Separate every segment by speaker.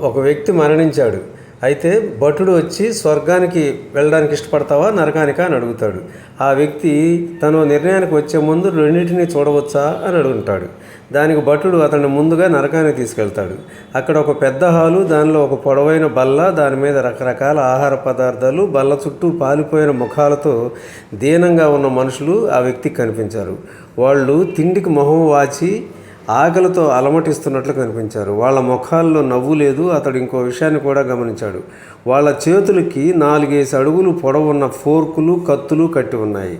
Speaker 1: ఒక వ్యక్తి మరణించాడు. అయితే భటుడు వచ్చి స్వర్గానికి వెళ్ళడానికి ఇష్టపడతావా? నరకానికా? అని అడుగుతాడు. ఆ వ్యక్తి తను నిర్ణయానికి వచ్చే ముందు రెండింటిని చూడవచ్చా? అని అడుగుంటాడు. దానికి భటుడు అతన్ని ముందుగా నరకానికి తీసుకెళ్తాడు. అక్కడ ఒక పెద్ద హాలు దానిలో ఒక పొడవైన బల్ల దాని మీద రకరకాల ఆహార పదార్థాలు బల్ల చుట్టూ పాలిపోయిన ముఖాలతో దీనంగా ఉన్న మనుషులు ఆ వ్యక్తికి కనిపించారు. వాళ్ళు తిండికి మొహం వాచి ఆకలితో అలమటిస్తున్నట్లు కనిపించారు. వాళ్ళ ముఖాల్లో నవ్వు లేదు. అతడు ఇంకో విషయాన్ని కూడా గమనించాడు. వాళ్ళ చేతులకి నాలుగేసి అడుగులు పొడవున్న ఫోర్కులు కత్తులు కట్టి ఉన్నాయి.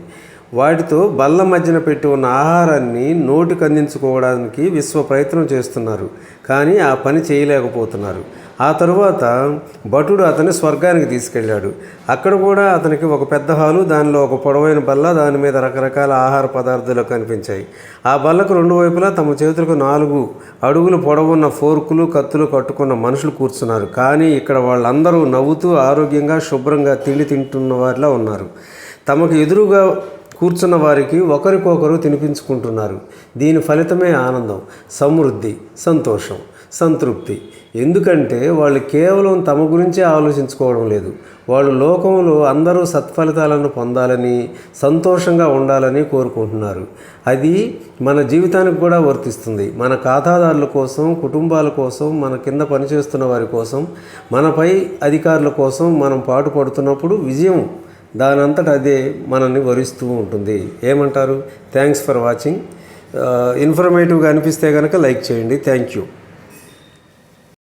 Speaker 1: వాటితో బల్ల మధ్యన పెట్టి ఉన్న ఆహారాన్ని నోటికి అందించుకోవడానికి విశ్వ ప్రయత్నం చేస్తున్నారు. కానీ ఆ పని చేయలేకపోతున్నారు. ఆ తరువాత భటుడు అతన్ని స్వర్గానికి తీసుకెళ్ళాడు. అక్కడ కూడా అతనికి ఒక పెద్ద హాలు దానిలో ఒక పొడవైన బల్ల దాని మీద రకరకాల ఆహార పదార్థాలు కనిపించాయి. ఆ బల్లకు రెండు వైపులా తమ చేతులకు నాలుగు అడుగులు పొడవున్న ఫోర్కులు కత్తులు కట్టుకున్న మనుషులు కూర్చున్నారు. కానీ ఇక్కడ వాళ్ళందరూ నవ్వుతూ ఆరోగ్యంగా శుభ్రంగా తిండి తింటున్న వారిలా ఉన్నారు. తమకు ఎదురుగా కూర్చున్న వారికి ఒకరికొకరు తినిపించుకుంటున్నారు. దీని ఫలితమే ఆనందం సమృద్ధి సంతోషం సంతృప్తి. ఎందుకంటే వాళ్ళు కేవలం తమ గురించే ఆలోచించుకోవడం లేదు. వాళ్ళు లోకంలో అందరూ సత్ఫలితాలను పొందాలని సంతోషంగా ఉండాలని కోరుకుంటున్నారు. అది మన జీవితానికి కూడా వర్తిస్తుంది. మన ఖాతాదారుల కోసం కుటుంబాల కోసం మన కింద పనిచేస్తున్న వారి కోసం మనపై అధికారుల కోసం మనం పాటుపడుతున్నప్పుడు విజయం దానంతట అదే మనల్ని వరిస్తూ ఉంటుంది. ఏమంటారు? థ్యాంక్స్ ఫర్ వాచింగ్ ఇన్ఫర్మేటివ్గా అనిపిస్తే కనుక లైక్ చేయండి. Thank you